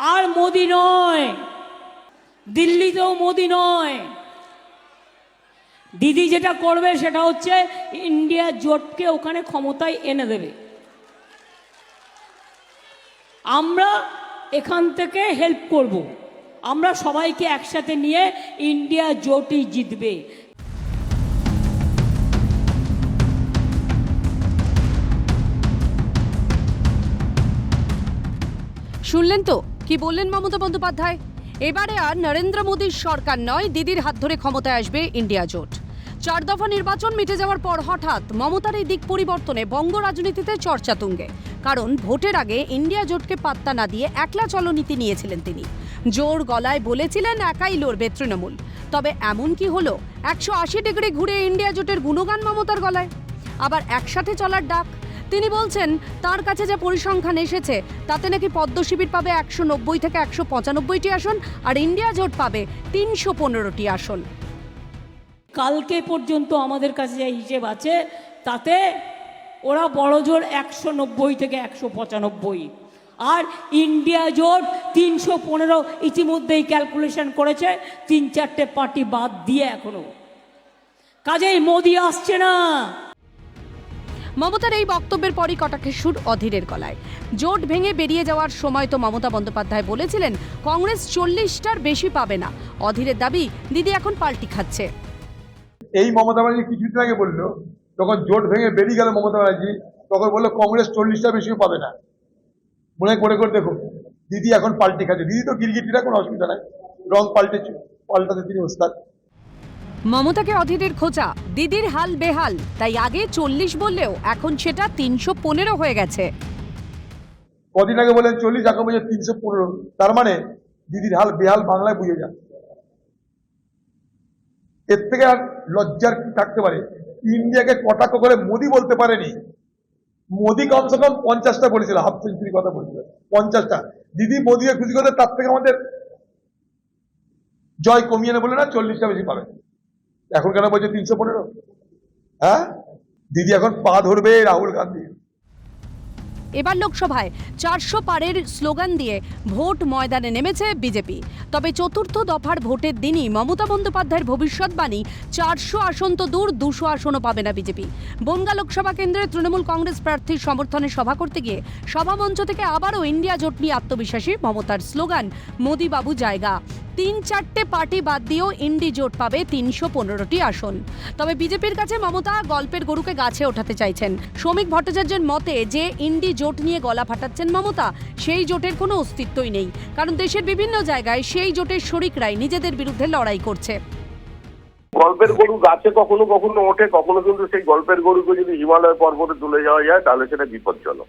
আর মোদি নয়। দিল্লিতেও মোদি নয়। দিদি যেটা করবে সেটা হচ্ছে ইন্ডিয়া জোটকে ওখানে ক্ষমতায় এনে দেবে। আমরা এখান থেকে হেল্প করব। আমরা সবাইকে একসাথে নিয়ে ইন্ডিয়া জোটই জিতবে। শুনলেন তো? কি বললেন মমতা বন্দ্যোপাধ্যায়? এবারে আর নরেন্দ্র মোদীর সরকার নয়, দিদির হাত ধরে ক্ষমতায় আসবে ইন্ডিয়া জোট। চার দফা নির্বাচন মিটে যাওয়ার পর হঠাৎ মমতার এই দিক পরিবর্তনে বঙ্গ রাজনীতিতে চর্চা তুঙ্গে। কারণ ভোটের আগে ইন্ডিয়া জোটকে পাত্তা না দিয়ে একলা চলনীতি নিয়েছিলেন তিনি। জোর গলায় বলেছিলেন, একাই লড়বে তৃণমূল। তবে এমন কি হলো? একশো আশি ডিগ্রি ঘুরে ইন্ডিয়া জোটের গুণগান মমতার গলায়। আবার একসাথে চলার ডাক তিনি বলছেন, তার কাছে যে পরিসংখ্যান এসেছে, তাতে নাকি পদ্ম শিবির পাবে একশো নব্বই থেকে একশো পঁচানব্বইটি আসন, আর ইন্ডিয়া জোট পাবে তিনশো পনেরোটি আসন। কালকে পর্যন্ত আমাদের কাছে যে হিসেব আছে, তাতে ওরা বড় জোর একশো নব্বই থেকে একশো পঁচানব্বই। আর ইন্ডিয়া জোট তিনশো পনেরো ইতিমধ্যেই ক্যালকুলেশন করেছে, তিন চারটে পার্টি বাদ দিয়ে এখনও। কাজেই মোদি আসছে না। মমতার এই বক্তব্যের পরই কটাক্ষের সুর অধীরের গলায়। জোট ভেঙে বেরিয়ে যাওয়ার সময় তো মমতা বন্দ্যোপাধ্যায় বলেছিলেন, কংগ্রেস চল্লিশটার বেশি পাবে না। অধীরের দাবি, দিদি এখন পাল্টি খাচ্ছে। এই মমতা ব্যানার্জি কিছুদিন আগে বলল তখন জোট ভেঙে বেরিয়ে গেল মমতা ব্যানার্জি, তখন বলল, কংগ্রেস চল্লিশটা বেশিও পাবে না। মনে করে করে দেখো দিদি এখন পাল্টে খাচ্ছে। দিদি তো গিরগিটিরা, কোনো অসুবিধা নাই। রং পাল্টেছে, পাল্টাতে তিনি ওস্তাদ। মমতাকে অধীরের খোঁচা, দিদির হাল বেহাল, তাই আগে চল্লিশ বললেও এখন সেটা তিনশো পনেরো হয়ে গেছে। কদিন আগে বলেন চল্লিশ, এখন বলছে তিনশো পনেরো। তার মানে দিদির হাল বেহাল বাংলায় বুঝে যান এর থেকে আর লজ্জার কি থাকতে পারে? ইন্ডিয়াকে কটাক্ষ করে মোদি বলতে পারেনি। মোদি কমসে কম পঞ্চাশটা বলেছিল, হাফ সেঞ্চুরি কথা বলেছিল। পঞ্চাশটা। দিদি মোদিকে খুশি করতে তার থেকে আমাদের জয় কমিয়ে না বলে না, চল্লিশটা বেশি পাবে। এখন কেন বলছে তিনশো পনেরো? হ্যাঁ? দিদি এখন পা ধরবে রাহুল গান্ধী। এবার লোকসভায় চারশো পারের স্লোগান দিয়ে ভোট ময়দানে নেমেছে বিজেপি। তবে চতুর্থ দফার ভোটের দিনই মমতা বন্দ্যোপাধ্যায়ের ভবিষ্যৎবাণী, চারশো আসন তো দূর, দুশো আসনও পাবে না বিজেপি। বনগা লোকসভা কেন্দ্রে তৃণমূল কংগ্রেস প্রার্থীর সমর্থনে সভা করতে গিয়ে সভামঞ্চ থেকে আবারও ইন্ডিয়া জোট নিয়ে আত্মবিশ্বাসী মমতার স্লোগান, মোদিবাবু জায়গা। তিন চারটে পার্টি বাদ দিয়েও ইন্ডি জোট পাবে তিনশো পনেরোটি আসন। তবে বিজেপির কাছে মমতা গল্পের গরুকে গাছে ওঠাতে চাইছেন। শ্রমিক ভট্টাচার্যের মতে, যে ইন্ডি জোট নিয়ে গলা ফাটাচ্ছেন মমতা, সেই জোটের কোনো অস্তিত্বই নেই। কারণ দেশের বিভিন্ন জায়গায় সেই জোটের শরিকরাই নিজেদের বিরুদ্ধে লড়াই করছে। গল্পের গরু গাছে কখনো কখনো ওঠে, কখনো কিন্তু সেই গল্পের গরুকে যদি হিমালয় পর্বতে তুলে যাওয়া যায়, তাহলে সেটা বিপজ্জনক।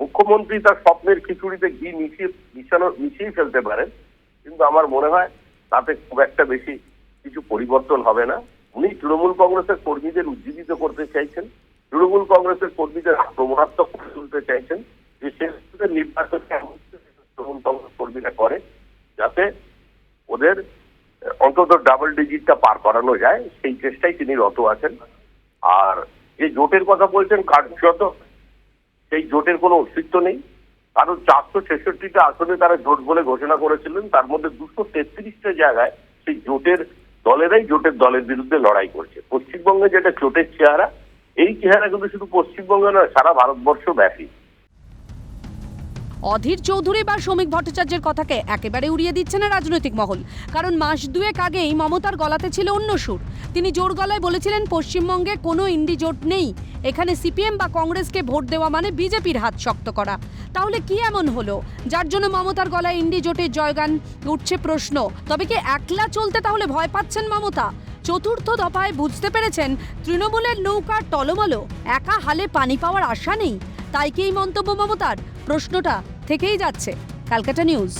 মুখ্যমন্ত্রী তার স্বপ্নের খিচুড়িতে ঘি মিশিয়ে মিশানো মিশিয়ে ফেলতে পারেন। কিন্তু আমার মনে হয় তাতে খুব একটা বেশি কিছু পরিবর্তন হবে না। উনি তৃণমূল কংগ্রেসের কর্মীদের উজ্জীবিত করতে চাইছেন। তৃণমূল কংগ্রেসের কর্মীদের আক্রমণাত্মক করে তুলতে চাইছেন। যে সে নির্বাচনকে তৃণমূল কংগ্রেস কর্মীরা করে, যাতে ওদের অন্তত ডাবল ডিজিটটা পার করানো যায়। সেই চেষ্টায় তিনি রত আছেন। আর যে জোটের কথা বলছেন কার্যত, সেই জোটের কোনো অস্তিত্ব নেই। কারণ চারশো ছেষট্টিটা আসনে তারা জোট বলে ঘোষণা করেছিলেন, তার মধ্যে দুশো তেত্রিশটা জায়গায় সেই জোটের দলেরাই জোটের দলের বিরুদ্ধে লড়াই করছে। পশ্চিমবঙ্গে যেটা জোটের চেহারা, এই চেহারা কিন্তু শুধু পশ্চিমবঙ্গে নয়, সারা ভারতবর্ষ ব্যাপী। অধীর চৌধুরী বা শ্রমিক ভট্টাচার্যের কথাকে একেবারে উড়িয়ে দিচ্ছে না রাজনৈতিক মহল। কারণ মাস দুয়েক আগেই মমতার গলাতে ছিল অন্য সুর। তিনি জোর গলায় বলেছিলেন, পশ্চিমবঙ্গে কোনো ইন্ডি জোট নেই। এখানে সিপিএম বা কংগ্রেসকে ভোট দেওয়া মানে বিজেপির হাত শক্ত করা। তাহলে কি এমন হলো? যার জন্য মমতার গলায় ইন্ডি জোটের জয়গান উঠছে প্রশ্ন। তবে কি একলা চলতে তাহলে ভয় পাচ্ছেন মমতা? চতুর্থ দফায় বুঝতে পেরেছেন, তৃণমূলের নৌকা টলমলো। একা হালে পানি পাওয়ার আশা নেই। তাই কি এই মন্তব্য মমতার? প্রশ্নটা থেকেই যাচ্ছে। Calcutta news.